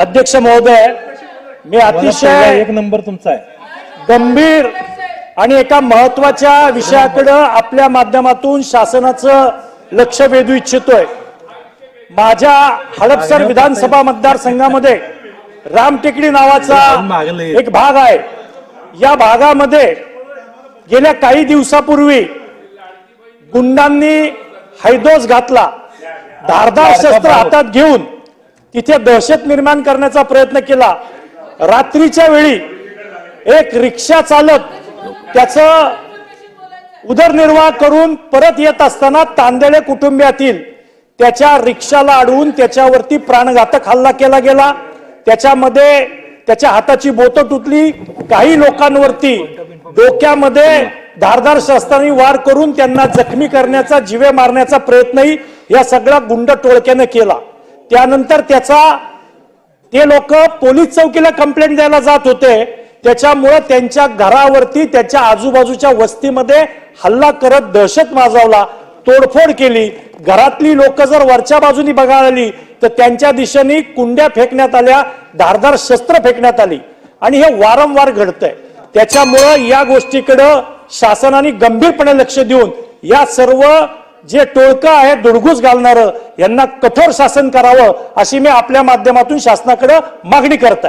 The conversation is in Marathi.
अध्यक्ष महोदय मी अतिशय एक नंबर तुमचा आहे. गंभीर आणि एका महत्त्वाच्या विषयाकडे आपल्या माध्यमातून शासनाचं लक्ष वेधू इच्छितोय. माझ्या हडपसर विधानसभा मतदारसंघामध्ये रामटेकडी नावाचा. एक भाग आहे. या भागामध्ये गेल्या काही दिवसापूर्वी गुंडांनी हैदोस घातला. धारदार शस्त्र हातात घेऊन तिथे दहशत निर्माण करण्याचा प्रयत्न केला. रात्रीच्या वेळी एक रिक्षा चालक त्याचं उदरनिर्वाह करून परत येत असताना तांदेळे कुटुंबियातील त्याच्या रिक्षाला अडवून त्याच्यावरती प्राणघातक हल्ला केला गेला. त्याच्यामध्ये त्याच्या हाताची बोटं तुटली. काही लोकांवरती डोक्यामध्ये धारदार शस्त्रांनी वार करून त्यांना जखमी करण्याचा जिवे मारण्याचा प्रयत्नही या सगळ्या गुंड टोळक्यानं केला. त्यानंतर त्याचा ते लोक पोलीस चौकीला कंप्लेंट द्यायला जात होते. त्याच्यामुळं त्यांच्या घरावरती त्याच्या आजूबाजूच्या वस्तीमध्ये हल्ला करत दहशत माजवला तोडफोड केली. घरातली लोक जर वरच्या बाजूनी बघायला आली तर त्यांच्या दिशेने कुंड्या फेकण्यात आल्या धारदार शस्त्र फेकण्यात आली. आणि हे वारंवार घडतंय. त्याच्यामुळं या गोष्टीकडं शासनाने गंभीरपणे लक्ष देऊन या सर्व जे टोळकं आहे दुडगूस घालणारं यांना कठोर शासन करावं अशी मी आपल्या माध्यमातून शासनाकडे मागणी करत